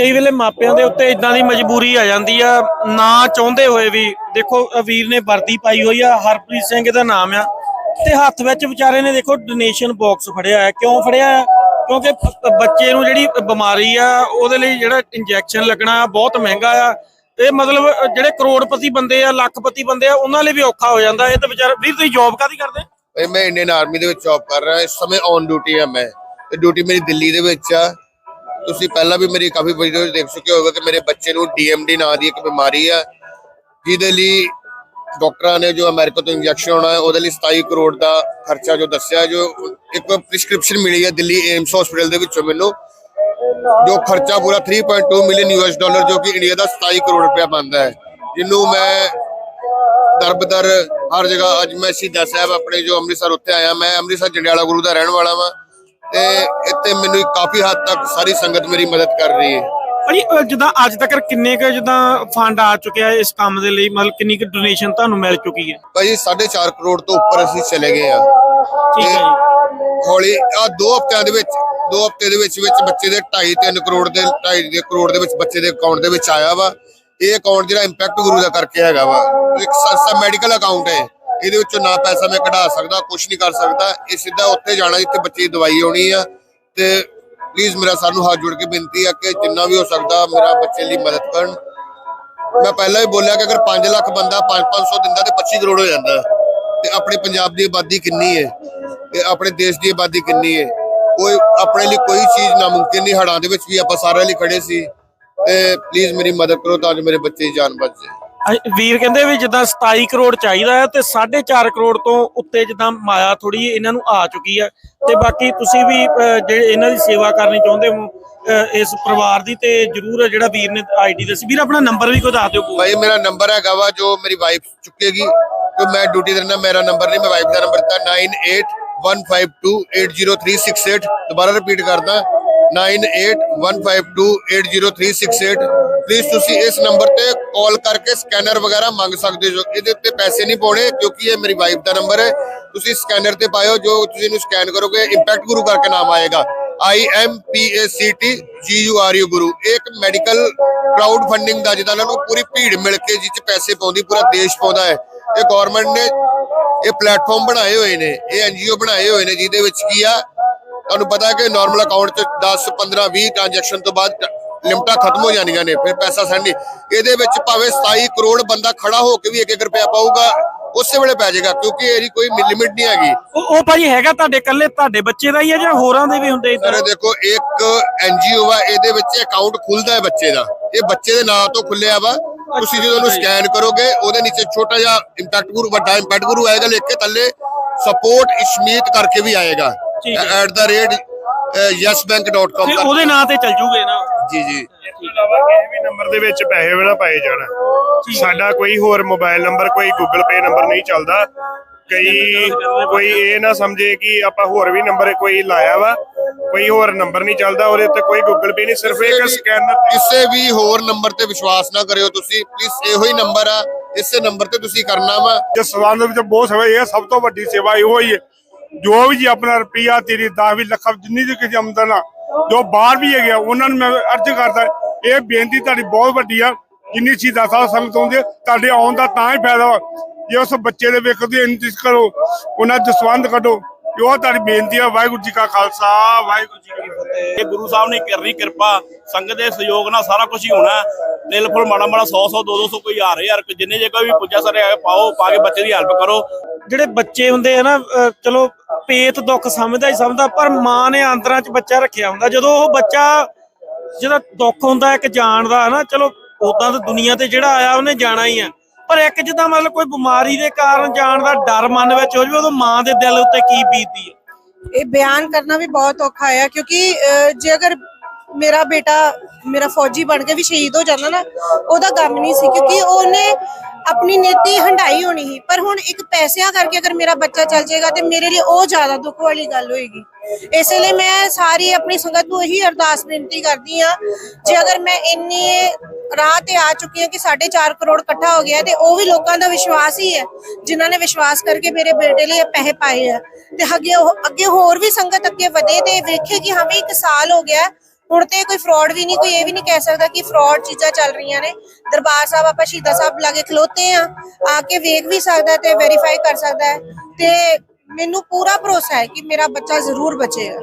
ਕਈ ਵੇਲੇ ਮਾਪਿਆਂ ਦੇ ਉੱਤੇ ਇਦਾਂ ਦੀ ਮਜਬੂਰੀ ਆ ਜਾਂਦੀ ਆ, ਨਾ ਚਾਹੁੰਦੇ ਹੋਏ ਵੀ। ਦੇਖੋ ਵੀਰ ਨੇ ਵਰਦੀ ਪਾਈ ਹੋਈ ਆ, ਹਰਪ੍ਰੀਤ ਸਿੰਘ ਇਹਦਾ ਨਾਮ ਆ। ਤੇ ਹੱਥ ਵਿੱਚ ਵਿਚਾਰੇ ਨੇ ਦੇਖੋ ਡੋਨੇਸ਼ਨ ਬਾਕਸ ਫੜਿਆ ਹੈ ਕਿਉਂ ਫੜਿਆ ਹੈ ਕਿਉਂਕਿ ਬੱਚੇ ਨੂੰ ਜਿਹੜੀ ਬਿਮਾਰੀ ਆ, ਉਹਦੇ ਲਈ ਜਿਹੜਾ ਇੰਜੈਕਸ਼ਨ ਲੱਗਣਾ ਬਹੁਤ ਮਹਿੰਗਾ ਆ। ਇਹ ਮਤਲਬ ਜਿਹੜੇ ਕਰੋੜਪਤੀ ਬੰਦੇ ਆ, ਲੱਖਪਤੀ ਬੰਦੇ ਆ, ਉਹਨਾਂ ਲਈ ਵੀ ਔਖਾ ਹੋ ਜਾਂਦਾ। ਇਹ ਤਾਂ ਵਿਚਾਰਾ, ਵੀਰ, ਤੁਸੀਂ ਜੌਬ ਕਾਦੀ ਕਰਦੇ? ਭਾਈ ਮੈਂ ਇੰਡੀਅਨ ਆਰਮੀ ਦੇ ਵਿੱਚ ਜੌਬ ਕਰ ਰਿਹਾ। ਇਸ ਸਮੇਂ ਔਨ ਡਿਊਟੀ ਆ ਮੈਂ। ਤੇ ਡਿਊਟੀ ਮੇਰੀ ਦਿੱਲੀ ਦੇ ਵਿੱਚ ਆ। ਤੁਸੀਂ ਪਹਿਲਾਂ ਵੀ ਮੇਰੀ ਕਾਫੀ ਵੀਡੀਓ ਦੇਖ ਚੁੱਕੇ ਹੋਗੇ ਕਿ ਮੇਰੇ ਬੱਚੇ ਨੂੰ ਡੀਐਮਡੀ ਨਾਂ ਦੀ ਇੱਕ ਬਿਮਾਰੀ ਆ, ਜਿਹਦੇ ਲਈ ਡਾਕਟਰਾਂ ਨੇ ਜੋ ਅਮਰੀਕਾ ਤੋਂ ਇੰਜੈਕਸ਼ਨ ਹੋਣਾ ਹੈ ਉਹਦੇ ਲਈ 27 ਕਰੋੜ ਦਾ ਖਰਚਾ ਜੋ ਦੱਸਿਆ, ਜੋ ਇੱਕ ਪ੍ਰਿਸਕ੍ਰਿਪਸ਼ਨ ਮਿਲੀ ਹੈ ਦਿੱਲੀ ਏਮਸ ਹਸਪੀਟਲ ਦੇ ਵਿੱਚੋਂ ਮੈਨੂੰ, ਜੋ ਖਰਚਾ ਪੂਰਾ 3.2 ਮਿਲੀਅਨ ਯੂਐਸ ਡਾਲਰ ਜੋ ਕਿ ਇੰਡੀਆ ਦਾ 27 ਕਰੋੜ ਰੁਪਇਆ ਬਣਦਾ ਹੈ, ਜਿਹਨੂੰ ਮੈਂ ਦਰਬਦਰ ਹਰ ਜਗ੍ਹਾ, ਅੱਜ ਮੈਂ ਸ਼ਹੀਦਾਂ ਸਾਹਿਬ ਆਪਣੇ ਜੋ ਅੰਮ੍ਰਿਤਸਰ ਉੱਤੇ ਆਇਆ, ਮੈਂ ਅੰਮ੍ਰਿਤਸਰ ਜੰਡਿਆਲਾ ਗੁਰੂ ਦਾ ਰਹਿਣ ਵਾਲਾ ਵਾਂ ਤੇ ਇੱਥੇ ਮੈਨੂੰ ਕਾਫੀ ਹੱਦ ਤੱਕ ਸਾਰੀ ਸੰਗਤ ਮੇਰੀ ਮਦਦ ਕਰ ਰਹੀ ਹੈ। ਭਾਜੀ ਜਿੱਦਾਂ ਅੱਜ ਤੱਕ ਕਿੰਨੇ ਕੁ ਜਿੱਦਾਂ ਫੰਡ ਆ ਚੁੱਕਿਆ ਇਸ ਕੰਮ ਦੇ ਲਈ? ਮਤਲਬ ਕਿੰਨੀ ਕੁ ਡੋਨੇਸ਼ਨ ਤੁਹਾਨੂੰ ਮਿਲ ਚੁੱਕੀ ਹੈ? ਭਾਜੀ 4.5 ਕਰੋੜ ਤੋਂ ਉੱਪਰ ਅਸੀਂ ਚਲੇ ਗਏ ਆ। ਠੀਕ ਹੈ ਜੀ। ਹੌਲੀ ਆ ਦੋ ਹਫ਼ਤਿਆਂ ਦੇ ਵਿੱਚ ਦੋ ਹਫ਼ਤੇ ਦੇ ਵਿੱਚ ਵਿੱਚ ਬੱਚੇ ਦੇ 2.5 3 ਕਰੋੜ ਦੇ 2.5 ਦੇ ਕਰੋੜ ਦੇ ਵਿੱਚ ਬੱਚੇ ਦੇ ਅਕਾਊਂਟ ਦੇ ਵਿੱਚ ਆਇਆ ਵਾ। ਇਹ ਅਕਾਊਂਟ ਜਿਹੜਾ ਇੰਪੈਕਟ ਗੁਰੂ ਦਾ ਕਰਕੇ ਹੈਗਾ ਵਾ। ਇੱਕ ਮੈਡੀਕਲ ਅਕਾਊਂਟ ਹੈ। ਇਹਦੇ ਵਿੱਚੋਂ ਨਾ ਪੈਸਾ ਮੈਂ ਕਢਾ ਸਕਦਾ ਕੁਝ ਨਹੀਂ ਕਰ ਸਕਦਾ। ਇਹ ਸਿੱਧਾ ਉੱਥੇ ਜਾਣਾ ਜਿੱਥੇ ਬੱਚੇ ਦੀ ਦਵਾਈ ਆਉਣੀ ਆ। ਤੇ ਪਲੀਜ਼ ਮੇਰਾ ਸਾਨੂੰ ਹੱਥ ਜੋੜ ਕੇ ਬੇਨਤੀ ਆ ਕਿ ਜਿੰਨਾ ਵੀ ਹੋ ਸਕਦਾ ਮੇਰਾ ਬੱਚੇ ਲਈ ਮਦਦ ਕਰਨ। ਮੈਂ ਪਹਿਲਾਂ ਵੀ ਬੋਲਿਆ ਕਿ ਅਗਰ 5 ਲੱਖ ਬੰਦਾ 5-500 ਦਿੰਦਾ ਤੇ 25 ਕਰੋੜ ਹੋ ਜਾਂਦਾ। ਤੇ ਆਪਣੇ ਪੰਜਾਬ ਦੀ ਆਬਾਦੀ ਕਿੰਨੀ ਹੈ ਤੇ ਆਪਣੇ ਦੇਸ਼ ਦੀ ਆਬਾਦੀ ਕਿੰਨੀ ਹੈ ਕੋਈ ਆਪਣੇ ਲਈ ਕੋਈ ਚੀਜ਼ ਨਾਮੁਮਕਿਨ ਨਹੀਂ ਹੜਾਂ ਦੇ ਵਿੱਚ ਵੀ ਆਪਾਂ ਸਾਰਿਆਂ ਲਈ ਖੜੇ ਸੀ। ਤੇ ਪਲੀਜ਼ ਮੇਰੀ ਮਦਦ ਕਰੋ ਤਾਂ ਜੋ ਮੇਰੇ ਬੱਚੇ ਦੀ ਜਾਨ ਬਚ ਜਾਏ। ਵੀਰ ਕਹਿੰਦੇ ਵੀ ਜਿੱਦਾਂ 27 ਕਰੋੜ ਚਾਹੀਦਾ ਹੈ ਤੇ 4.5 ਕਰੋੜ ਤੋਂ ਉੱਤੇ ਜਿੱਦਾਂ ਮਾਇਆ ਥੋੜੀ ਇਹਨਾਂ ਨੂੰ ਆ ਚੁੱਕੀ ਹੈ। ਤੇ ਬਾਕੀ ਤੁਸੀਂ ਵੀ ਜਿਹੜੇ ਇਹਨਾਂ ਦੀ ਸੇਵਾ ਕਰਨੀ ਚਾਹੁੰਦੇ ਹੋ ਇਸ ਪਰਿਵਾਰ ਦੀ ਤੇ ਜਰੂਰ ਜਿਹੜਾ ਵੀਰ ਨੇ ਆਈਡੀ ਦੱਸੀ। ਵੀਰ, ਆਪਣਾ ਨੰਬਰ ਵੀ ਕੋਈ ਦੱਸ ਦਿਓ ਭਾਈ, ਮੇਰਾ ਨੰਬਰ ਹੈਗਾ ਵਾ ਜੋ ਮੇਰੀ ਵਾਈਫ ਚੁੱਕੇਗੀ ਕਿ ਮੈਂ ਡਿਊਟੀ ਦੇਣਾ ਮੇਰਾ ਨੰਬਰ ਨਹੀਂ, ਮੈਂ ਵਾਈਫ ਦਾ ਨੰਬਰ ਦਿੱਤਾ 9815280368 ਦੁਬਾਰਾ ਰਿਪੀਟ ਕਰਦਾ 9815280368 ਪਲੀਜ਼ ਤੁਸੀਂ ਇਸ ਨੰਬਰ ਤੇ ਕਾਲ ਕਰਕੇ ਸਕੈਨਰ ਵਗੈਰਾ ਮੰਗ ਸਕਦੇ ਹੋ। ਇਹਦੇ ਉੱਤੇ ਪੈਸੇ ਨਹੀਂ ਪਾਉਣੇ ਕਿਉਂਕਿ ਇਹ ਮੇਰੀ ਵਾਈਫ ਦਾ ਨੰਬਰ ਹੈ। ਤੁਸੀਂ ਸਕੈਨਰ ਤੇ ਪਾਇਓ, ਜੋ ਤੁਸੀਂ ਇਹਨੂੰ ਸਕੈਨ ਕਰੋਗੇ ਇੰਪੈਕਟ ਗੁਰੂ ਕਰਕੇ ਨਾਮ ਆਏਗਾ। I M P A C T G U R U Guru. ਇਹ ਇੱਕ ਮੈਡੀਕਲ ਕਰਾਊਡ ਫੰਡਿੰਗ ਦਾ ਜਿਹਦਾ ਨੂੰ ਪੂਰੀ ਭੀੜ ਮਿਲ ਕੇ ਜਿਹ ਚ ਪੈਸੇ ਪਾਉਂਦੀ, ਪੂਰਾ ਦੇਸ਼ ਪਾਉਂਦਾ ਹੈ। ਇਹ ਗਵਰਨਮੈਂਟ ਨੇ ਇਹ ਪਲੇਟਫਾਰਮ ਬਣਾਏ ਹੋਏ ਨੇ, ਇਹ ਐਨਜੀਓ ਬਣਾਏ ਹੋਏ ਨੇ, ਜਿਹਦੇ ਵਿੱਚ ਕੀ ਆ, ਤੁਹਾਨੂੰ ਪਤਾ ਕਿ ਨਾਰਮਲ ਅਕਾਊਂਟ 'ਚ 10 15 20 ਟ੍ਰਾਂਜੈਕਸ਼ਨ ਤੋਂ ਬਾਅਦ ਲਿਮਟਾਂ ਖਤਮ ਹੋ ਜਾਣੀਆਂ ਨੇ ਫਿਰ ਪੈਸਾ ਸੈਂਡ ਨਹੀਂ। ਇਹਦੇ ਵਿੱਚ ਭਾਵੇਂ 27 ਕਰੋੜ ਬੰਦਾ ਖੜਾ ਹੋ ਕੇ ਵੀ 1-1 ਰੁਪਿਆ ਪਾਊਗਾ ਉਸੇ ਵੇਲੇ ਪੈ ਜਾਏਗਾ ਕਿਉਂਕਿ ਇਹਦੀ ਕੋਈ ਲਿਮਿਟ ਨਹੀਂ ਹੈਗੀ। ਉਹ ਭਾਜੀ ਹੈਗਾ ਤੁਹਾਡੇ ਇਕੱਲੇ ਤੁਹਾਡੇ ਬੱਚੇ ਦਾ ਹੀ ਹੈ ਜਾਂ ਹੋਰਾਂ ਦੇ ਵੀ ਹੁੰਦੇ ਇਹ ਦੇਖੋ ਇੱਕ ਐਨਜੀਓ ਆ ਇਹਦੇ ਵਿੱਚ ਅਕਾਊਂਟ ਖੁੱਲਦਾ ਹੈ ਬੱਚੇ ਦਾ। ਇਹ ਬੱਚੇ ਦੇ ਨਾਂ ਤੋਂ ਖੁੱਲਿਆ ਵਾ। ਤੁਸੀਂ ਜਦੋਂ ਉਹਨੂੰ ਸਕੈਨ ਕਰੋਗੇ ਉਹਦੇ ਨੀਚੇ ਛੋਟਾ ਜਿਹਾ ਇੰਪੈਕਟ ਗੁਰੂ ਵੱਡਾ ਇੰਪੈਕਟ ਗੁਰੂ ਆਏਗਾ ਲਿਖ ਕੇ ਥੱਲੇ ਸਪੋਰਟ ਇਸ਼ਮੀਤ ਕਰਕੇ ਵੀ ਆਏਗਾ। ਐਟ ਦਾ ਰੇਟ yesbank.com ਤੇ ਉਹਦੇ ਨਾਂ ਤੇ ਚੱਲ ਜੂਗੇ ਨਾ। ਜੀ ਜੀ। ਇਸ ਤੋਂ ਇਲਾਵਾ ਕਿਸੇ ਵੀ ਨੰਬਰ ਦੇ ਵਿੱਚ ਪੈਸੇ ਵੀ ਨਾ ਪਾਏ ਜਾਣ। ਸਾਡਾ ਕੋਈ ਹੋਰ ਮੋਬਾਈਲ ਨੰਬਰ ਕੋਈ ਗੂਗਲ ਪੇ ਨੰਬਰ ਨਹੀਂ ਚੱਲਦਾ। ਕਈ ਕੋਈ ਇਹ ਨਾ ਸਮਝੇ ਕਿ ਆਪਾਂ ਹੋਰ ਵੀ ਨੰਬਰ ਕੋਈ ਲਾਇਆ ਵਾ। ਕੋਈ ਹੋਰ ਨੰਬਰ ਨਹੀਂ ਚੱਲਦਾ ਉਹਦੇ ਉੱਤੇ ਕੋਈ ਗੂਗਲ ਪੇ ਨਹੀਂ ਸਿਰਫ ਇੱਕ ਸਕੈਨਰ ਕਿਸੇ ਵੀ ਹੋਰ ਨੰਬਰ ਤੇ ਵਿਸ਼ਵਾਸ ਨਾ ਕਰਿਓ ਤੁਸੀਂ। ਪਲੀਜ਼ ਇਹੋ ਹੀ ਨੰਬਰ ਆ। ਇਸੇ ਨੰਬਰ ਤੇ ਤੁਸੀਂ ਕਰਨਾ ਵਾ। ਜਿਸ ਸੰਬੰਧ ਵਿੱਚ ਬਹੁਤ ਸੇਵਾ ਇਹ ਹੈ, ਸਭ ਤੋਂ ਵੱਡੀ ਸੇਵਾ ਇਹੋ ਹੀ ਹੈ। ਜੋ ਵੀ ਜੀ ਆਪਣਾ ਰੁਪਈਆ ਤੇਰੀ 10 ਵੀ ਲੱਖ ਜਿੰਨੀ ਦੀ ਕਿਸੇ ਆਮਦਨ ਆ ਜੋ ਬਾਹਰ ਵੀ ਹੈਗੇ ਆ, ਉਹਨਾਂ ਨੂੰ ਮੈਂ ਅਰਜ਼ ਕਰਦਾ ਇਹ ਬੇਨਤੀ ਤੁਹਾਡੀ ਬਹੁਤ ਵੱਡੀ ਆ ਜਿੰਨੀ ਚੀਜ਼ਾਂ ਸਾਲ ਸੰਗਤ ਆਉਂਦੀ ਤੁਹਾਡੇ ਆਉਣ ਦਾ ਤਾਂ ਹੀ ਫਾਇਦਾ ਵਾ। ਜੇ ਉਸ ਬੱਚੇ ਦੇ ਵੇਖਦੇ ਇੰਤਿਸ ਕਰੋ ਉਹਨਾਂ ਦਸਵੰਦ ਕੱਢੋ ਇਹ ਤੁਹਾਡੀ ਬੇਨਤੀ ਆ ਵਾਹਿਗੁਰੂ ਜੀ ਕਾ ਖਾਲਸਾ ਵਾਹਿਗੁਰੂ ਜੀ ਕੀ ਫਤਿਹ। ਇਹ ਗੁਰੂ ਸਾਹਿਬ ਨੇ ਕਰਨੀ ਕਿਰਪਾ ਸੰਗਤ ਦੇ ਸਹਿਯੋਗ ਨਾਲ ਸਾਰਾ ਕੁਝ ਹੀ ਹੋਣਾ। ਤਿਲ ਫੁੱਲ ਮਾੜਾ ਮਾੜਾ 100 100 200 200 ਕੋਈ ਹਜ਼ਾਰ ਹਜ਼ਾਰ ਜਿੰਨੇ ਜੇ ਕੋਈ ਵੀ ਪੁੱਜਾ ਸਾਰੇ ਪਾਓ ਪਾ ਕੇ ਬੱਚੇ ਦੀ ਹੈਲਪ ਕਰੋ। ਜਿਹੜੇ ਬੱਚੇ ਹੁੰਦੇ ਆ ਨਾ ਚਲੋ ਪੇਤ ਦੁੱਖ ਸਮਝਦਾ ਹੀ ਸਮਝਦਾ, ਪਰ ਮਾਂ ਨੇ ਅੰਦਰਾਂ 'ਚ ਬੱਚਾ ਰੱਖਿਆ ਹੁੰਦਾ। ਜਦੋਂ ਉਹ ਬੱਚਾ, ਜਿਹਦਾ ਦੁੱਖ ਹੁੰਦਾ, ਇੱਕ ਜਾਣ ਦਾ, ਹਨਾ, ਚਲੋ ਉਦਾਂ ਤਾਂ ਦੁਨੀਆ ਤੇ ਜਿਹੜਾ ਆਇਆ ਉਹਨੇ ਜਾਣਾ ਹੀ ਆ। ਪਰ ਇੱਕ ਜਿੱਦਾਂ ਮਤਲਬ ਕੋਈ ਬਿਮਾਰੀ ਦੇ ਕਾਰਨ ਜਾਣ ਦਾ ਡਰ ਮਨ ਵਿੱਚ ਹੋ ਜਾਵੇ, ਉਦੋਂ ਮਾਂ ਦੇ ਦਿਲ ਉੱਤੇ ਕੀ ਬੀਤਦੀ ਹੈ ਇਹ ਬਿਆਨ ਕਰਨਾ ਵੀ ਬਹੁਤ ਔਖਾ ਹੈ ਕਿਉਂਕਿ ਜੇ ਅਗਰ ਮੇਰਾ ਬੇਟਾ ਮੇਰਾ ਫੌਜੀ ਬਣ ਕੇ ਵੀ ਸ਼ਹੀਦ ਹੋ ਜਾਂਦਾ ਨਾ, ਉਹਦਾ ਗਮ ਨਹੀਂ ਸੀ, ਕਿਉਂਕਿ ਉਹਨੇ ਆਪਣੀ ਨੀਤੀ ਹੰਡਾਈ ਹੋਣੀ ਸੀ। ਪਰ ਹੁਣ ਇੱਕ ਪੈਸਿਆਂ ਕਰਕੇ ਅਗਰ ਮੇਰਾ ਬੱਚਾ ਚੱਲ ਜਾਏਗਾ ਤੇ ਮੇਰੇ ਲਈ ਉਹ ਜ਼ਿਆਦਾ ਦੁੱਖ ਵਾਲੀ ਗੱਲ ਹੋਏਗੀ। ਇਸੇ ਲਈ ਮੈਂ ਸਾਰੀ ਆਪਣੀ ਸੰਗਤ ਨੂੰ ਇਹੀ ਅਰਦਾਸ ਬੇਨਤੀ ਕਰਦੀ ਆ ਜੇ ਅਗਰ ਮੈਂ ਇੰਨੀ ਰਾਹ ਤੇ ਆ ਚੁੱਕੀ ਹਾਂ ਕਿ 4.5 ਕਰੋੜ ਇਕੱਠਾ ਹੋ ਗਿਆ ਤੇ ਉਹ ਵੀ ਲੋਕਾਂ ਦਾ ਵਿਸ਼ਵਾਸ ਹੀ ਹੈ, ਜਿਨ੍ਹਾਂ ਨੇ ਵਿਸ਼ਵਾਸ ਕਰਕੇ ਮੇਰੇ ਬੇਟੇ ਲਈ ਪੈਸੇ ਪਾਏ ਆ। ਤੇ ਅੱਗੇ ਉਹ- ਅੱਗੇ ਹੋਰ ਵੀ ਸੰਗਤ ਅੱਗੇ ਵਧੇ ਤੇ ਵੇਖੇ ਕਿ ਹਾਂ ਵੀ ਇੱਕ ਸਾਲ ਹੋ ਗਿਆ ਹੁਣ ਤੇ ਕੋਈ ਫਰਾਡ ਵੀ ਨਹੀਂ, ਕੋਈ ਇਹ ਵੀ ਨਹੀਂ ਕਹਿ ਸਕਦਾ ਕਿ ਫਰਾਡ ਚੀਜ਼ਾਂ ਚੱਲ ਰਹੀਆਂ ਨੇ। ਦਰਬਾਰ ਸਾਹਿਬ, ਆਪਾਂ ਸ਼ਹੀਦਾਂ ਸਾਹਿਬ ਲਾਗੇ ਖਲੋਤੇ ਆ ਆ ਕੇ ਵੇਖ ਵੀ ਸਕਦਾ ਤੇ ਵੈਰੀਫਾਈ ਕਰ ਸਕਦਾ ਹੈ। ਤੇ ਮੈਨੂੰ ਪੂਰਾ ਭਰੋਸਾ ਹੈ ਕਿ ਮੇਰਾ ਬੱਚਾ ਜ਼ਰੂਰ ਬਚੇਗਾ।